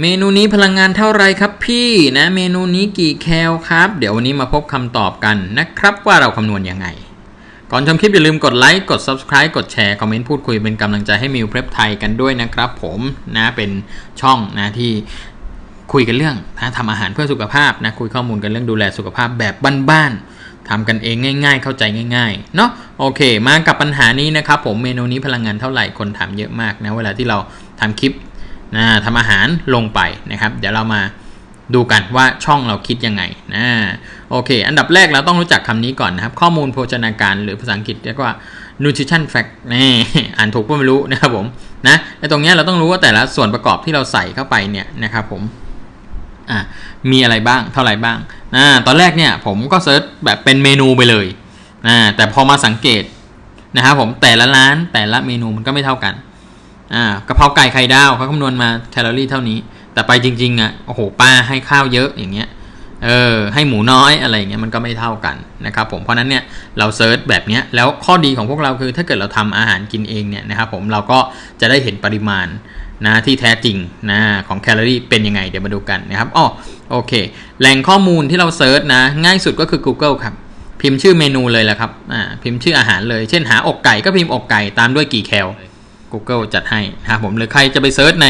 เมนูนี้พลังงานเท่าไรครับพี่นะเมนูนี้กี่แคลครับ เดี๋ยววันนี้มาพบคำตอบกันนะครับว่าเราคำนวณยังไง ก่อนชมคลิปอย่าลืมกดไลค์กด Subscribe กดแชร์คอมเมนต์พูดคุยเป็นกำลังใจให้มิวเพลฟไทยกันด้วยนะครับผมนะเป็นช่องนะที่คุยกันเรื่องนะทำอาหารเพื่อสุขภาพนะคุยข้อมูลกันเรื่องดูแลสุขภาพแบบบ้านๆทำกันเองง่าย ๆ เข้าใจง่ายๆเนาะโอเค มากับปัญหานี้นะครับผมเมนูนี้พลังงานเท่าไหร่คนถามเยอะมากนะเวลาที่เราทำคลิป นะทำอาหารลงไปนะครับ เดี๋ยวเรามาดูกันว่าช่องเราคิดยังไงนะโอเค อันดับแรกเราต้องรู้จักคำนี้ก่อนนะครับ ข้อมูลโภชนาการหรือภาษาอังกฤษเรียกว่า nutrition fact นี่อ่านถูกก็ไม่รู้นะครับผมนะไอ้ตรงนี้เราต้องรู้ว่าแต่ละส่วนประกอบที่เราใส่เข้าไปเนี่ยนะครับผมอะมีอะไรบ้างเท่าไหร่บ้างอ่าตอนแรกเนี่ยผมก็เซิร์ชแบบเป็นเมนูไปเลยอ่าแต่พอมาสังเกตนะครับผมแต่ละร้านแต่ละเมนูมันก็ไม่เท่ากัน อ่ากะเพราไก่ไข่ดาวเขาคำนวณมาแคลอรี่เท่านี้ แต่ไปจริงๆอะโอ้โหป้าให้ข้าวเยอะอย่างเงี้ยเออให้หมูน้อยอะไรอย่างเงี้ยมันก็ไม่เท่ากันนะครับผมเพราะนั้นเนี่ยเราเซิร์ชแบบเนี้ยแล้วข้อดีของพวกเราคือถ้าเกิดเราทำอาหารกินเองเนี่ยนะครับผมเราก็จะได้เห็นปริมาณนะที่แท้จริงนะของแคลอรี่เป็นยังไงเดี๋ยวมาดูกันนะครับอ๋อโอเค แหล่งข้อมูลที่เราเซิร์ชนะง่ายสุดก็คือ Google ครับ พิมพ์ชื่อเมนูเลยแหละครับอ่าพิมพ์ชื่ออาหารเลย เช่นหาอกไก่ก็พิมพ์อกไก่ตามด้วยกี่แคล Google จัดให้นะครับผมหรือใครจะไปเซิร์ชใน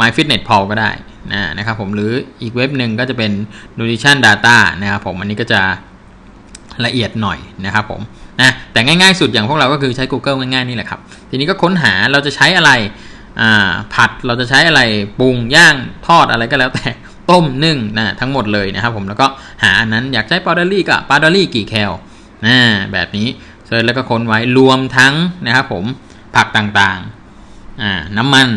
MyFitnessPal ก็ได้นะนะครับผมหรืออีกเว็บหนึ่งก็จะเป็น Nutrition Data นะครับผมอันนี้ก็จะละเอียดหน่อยนะครับผมนะแต่ง่ายๆสุดอย่างพวกเราก็คือใช้ Google ง่ายๆนี่แหละครับ ทีนี้ก็ค้นหาเราจะใช้อะไรผัดเราจะใช้อะไรปรุงย่างทอดอะไรก็แล้วแต่ต้มนึ่งนะทั้งหมดเลยนะครับผมแล้วก็หาอันนั้นอยากใช้ปาดอรี่ก็ปาดอรี่กี่แคลนะแบบนี้เซิร์ชแล้วก็ค้นไว้รวมทั้งนะครับผมผักต่างๆ อ่าน้ำมัน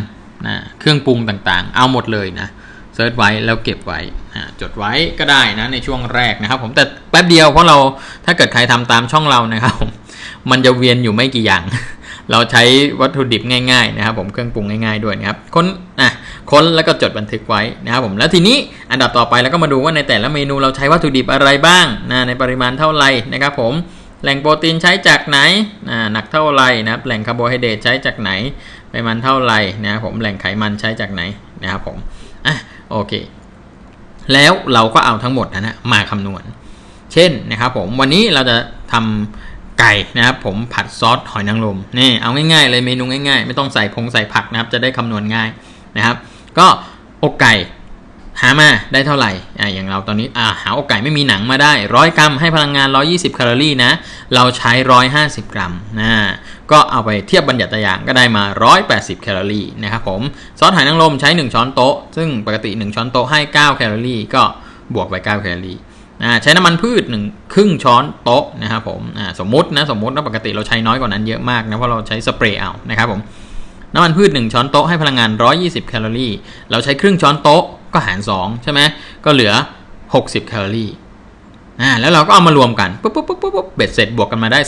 นะเครื่องปรุงต่างๆ เอาหมดเลยนะเซิร์ชไว้แล้วเก็บไว้จดไว้ก็ได้นะในช่วงแรกนะครับ ผมแต่แป๊บเดียวเพราะเราถ้าเกิดใครทำตามช่องเรานะครับมมันจะเวียนอยู่ไม่กี่อย่าง เราใช้วัตถุดิบง่ายๆนะครับ ผมเครื่องปรุงง่ายๆด้วยนะครับค้นอะค้นแล้วก็จดบันทึกไว้นะครับผมแล้วทีนี้อันดับต่อไปเราก็มาดูว่าในแต่ละเมนูเราใช้วัตถุดิบอะไรบ้างนะในปริมาณเท่าไหร่นะครับผม แหล่งโปรตีนใช้จากไหนหนักเท่าไหร่นะครับแหล่งคาร์โบไฮเดรตใช้จากไหนปริมาณเท่าไหร่นะครับผมแหล่งไขมันใช้จากไหนนะครับผมอะโอเค แล้วเราก็เอาทั้งหมดนะนะมาคำนวณ เช่นนะครับผมวันนี้เราจะทำไก่นะครับผมผัดซอสหอยนางรมนี่เอาง่ายๆเลยเมนูง่ายๆ ไม่ต้องใส่พงใส่ผักนะครับจะได้คำนวณง่ายนะครับ ก็อกไก่ หามาได้เท่าไหร่อ่าอย่างเราตอนนี้อ่าหาอกไก่ไม่มีหนังมาได้ร้อยกรัมให้พลังงาน 120 แคลอรี่นะ เราใช้ 150 กรัมนะก็เอาไปเทียบบัญญัติอย่างก็ได้มา 180 แคลอรี่นะครับผมซอสหอยนางรมใช้ 1 ช้อนโต๊ะ ซึ่งปกติ 1 ช้อนโต๊ะให้ 9 แคลอรี่ ก็บวกไป 9 แคลอรี่ใช้น้ำมันพืชหนึ่งครึ่งช้อนโต๊ะนะครับผมสมมตินะสมมติว่าปกติเราใช้น้อยกว่านั้นเยอะมากนะเพราะเราใช้สเปรย์เอานะครับผมน้ำมันพืช 1 ช้อนโต๊ะให้พลังงาน 120 แคลอรี่ เราใช้ครึ่งช้อนโต๊ะ ก็หาร 2 ใช่ไหมก็เหลือ 60 แคลอรี่อ่าแล้วเราก็เอามารวมกันปุ๊บปุ๊บปุ๊บปุ๊บเบ็ดเสร็จบวกกันมาได้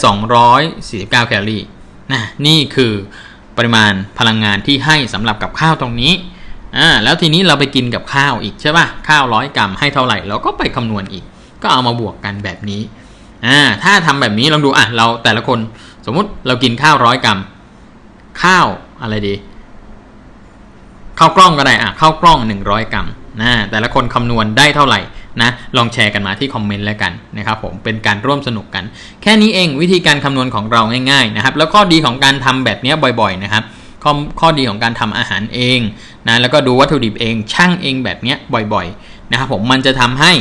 249 แคลอรี่นะนี่คือปริมาณพลังงานที่ให้สำหรับกับข้าวตรงนี้อ่าแล้วทีนี้เราไปกินกับข้าวอีกใช่ป่ะข้าวร้อยกรัมให้เท่าไหร่เราก็ไปคำนวณอีก ก็เอามาบวกกันแบบนี้อ่าถ้าทำแบบนี้ลองดูอะเราแต่ละคนสมมุติเรากินข้าวร้อยกรัมข้าวอะไรดี ข้าวกล้องก็ได้อะข้าวกล้อง 100 กรัมนะแต่ละคนคำนวณได้เท่าไหร่นะลองแชร์กันมาที่คอมเมนต์แล้วกันนะครับผมเป็นการร่วมสนุกกัน แค่นี้เองวิธีการคำนวณของเราง่ายๆนะครับแล้วข้อดีของการทำแบบนี้บ่อยๆนะครับข้อข้อดีของการทำอาหารเองนะแล้วก็ดูวัตถุดิบเองช่างเองแบบนี้บ่อยๆนะครับผมมันจะทำให้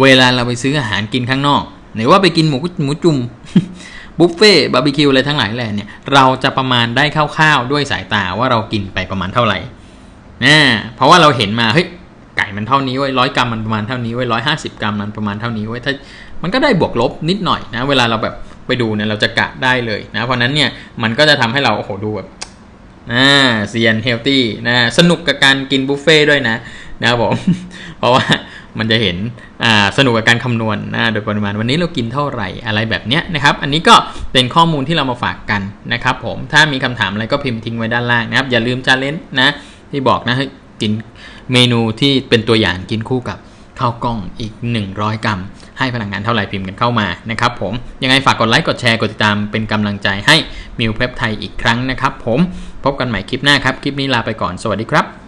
เวลาเราไปซื้ออาหารกินข้างนอกหรือว่าไปกินหมูหมูจุ่มบุฟเฟ่บาร์บีคิวอะไรทั้งหลายแหล่เนี่ยเราจะประมาณได้คร่าวๆด้วยสายตาว่าเรากินไปประมาณเท่าไหร่ นะเพราะว่าเราเห็นมาเฮ้ยไก่มันเท่านี้ไว้ร้อยกรัมมันประมาณเท่านี้ไว้ร้อยห้าสิบกรัมมันประมาณเท่านี้ไว้ถ้ามันก็ได้บวกลบนิดหน่อยนะ เวลาเราแบบไปดูเนี่ยเราจะกะได้เลยนะ เพราะนั้นเนี่ยมันก็จะทำให้เราโอ้โหดูแบบอ่าเซียนเฮลตี้นะสนุกกับการกินบุฟเฟ่ด้วยนะนะครับผม เพราะว่ามันจะเห็นสนุกกับการคำนวณนะโดยปริมาณวันนี้เรากินเท่าไหร่อะไรแบบเนี้ยนะครับ อันนี้ก็เป็นข้อมูลที่เรามาฝากกันนะครับผมถ้ามีคำถามอะไรก็พิมพ์ทิ้งไว้ด้านล่างนะครับ อย่าลืมจาเลนนะ ที่บอกนะให้กินเมนูที่เป็นตัวอย่างกินคู่กับข้าวกล้องอีก 100 กรัม ให้พลังงานเท่าไหร่พิมพ์กันเข้ามานะครับผมยังไงฝากกดไลค์กดแชร์กดติดตามเป็นกำลังใจให้มิวเพลฟไทยอีกครั้งนะครับผมพบกันใหม่คลิปหน้าครับ คลิปนี้ลาไปก่อนสวัสดีครับ